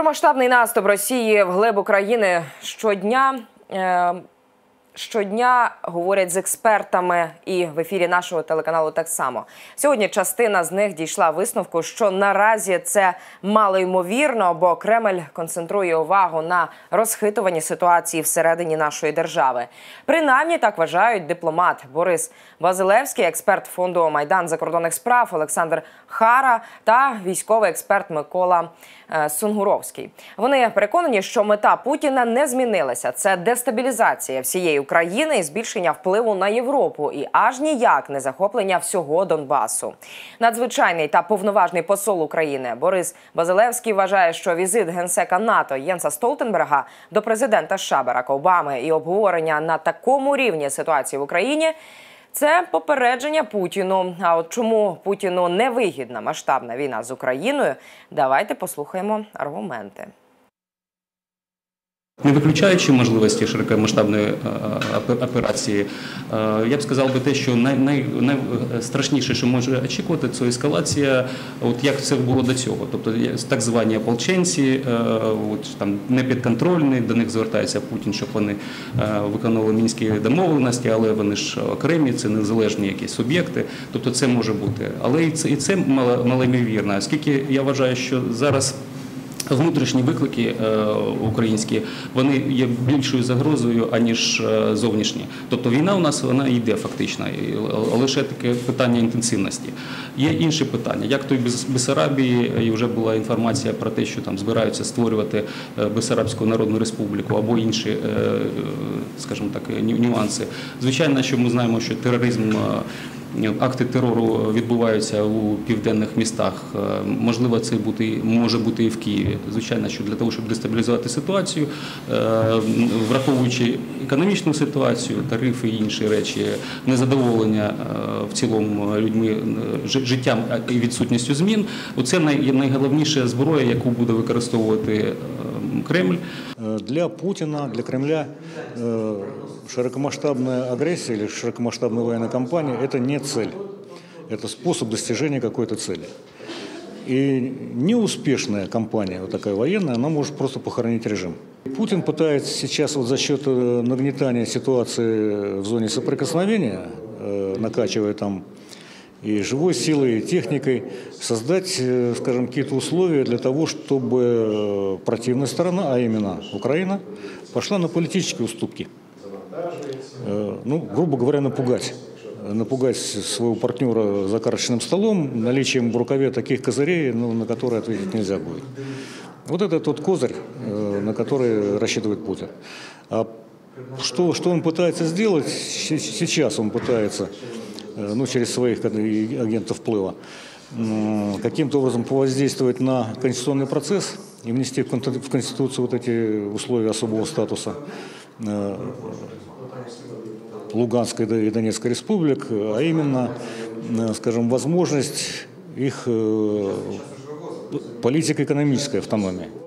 Про масштабний наступ Росії в глиб України щодня. Е, Щодня говорять з експертами, і в ефірі нашого телеканалу так само сьогодні. Частина з них дійшла висновку, що наразі це мало ймовірно, бо Кремль концентрує увагу на розхитуванні ситуації всередині нашої держави. Принаймні так вважають дипломат Борис Базилевський, експерт фонду Майдан закордонних справ Олександр Хара та військовий експерт Микола е, Сунгуровський. Вони переконані, що мета Путіна не змінилася. Це дестабілізація всієї України і збільшення впливу на Європу, і аж ніяк не захоплення всього Донбасу. Надзвичайний та повноважний посол України Борис Базилевський вважає, що візит генсека НАТО Єнса Столтенберга до президента США Барака Обами і обговорення на такому рівні ситуації в Україні. Це попередження Путіну. А от чому Путіну не вигідна масштабна війна з Україною? Давайте послухаємо аргументи. Не виключаючи можливості широкомасштабної е, операції, е, я б сказав би те, що най, най, найстрашніше, що може очікувати, це ескалація, от як це було до цього. Тобто так звані ополченці, е, от там непідконтрольні, до них звертається Путін, щоб вони виконували мінські домовленості, але вони ж окремі, це незалежні якісь суб'єкти. Тобто це може бути. Але і це і це малоймовірно, оскільки я вважаю, що зараз. Внутрішні виклики е, українські вони є більшою загрозою аніж е, зовнішні. Тобто війна у нас вона йде фактично, лише таке питання інтенсивності. Є інші питання, як той Бесарабії, і вже була інформація про те, що там збираються створювати е, Бесарабську Народну Республіку або інші, скажімо так, нюанси. Звичайно, що ми знаємо, що тероризм акти терору відбуваються у південних містах. Е, можливо, це бути може бути і в Києві. Звичайно, що для того, щоб дестабілізувати ситуацію, е, враховуючи економічну ситуацію, тарифи і інші речі, незадоволення е, в цілому людьми життям і відсутністю змін. Оце найголовніша зброя, яку буде використовувати Кремль. Для Путина, для Кремля широкомасштабная агрессия или широкомасштабная военная кампания – это не цель. Это способ достижения какой-то цели. И неуспешная кампания, вот такая военная, она может просто похоронить режим. Путин пытается сейчас вот за счет э, нагнетания ситуации в зоне соприкосновения, э, накачивая там и живой силой, и техникой, создать, э, скажем, какие-то условия для того, чтобы противная сторона, а именно Украина, пошла на политические уступки. Ну, грубо говоря, напугать напугать своего партнера за карточным столом наличием в рукаве таких козырей, ну, на которые ответить нельзя будет. Вот это тот козырь, э, на который рассчитывает Путин. А что, что он пытается сделать? Сейчас он пытается, э, ну, через своих агентов вплыва, каким-то образом повоздействовать на конституционный процесс и внести в Конституцию вот эти условия особого статуса э, Луганской и Донецкой республик, а именно, э, скажем, возможность их э, политико-экономической автономии.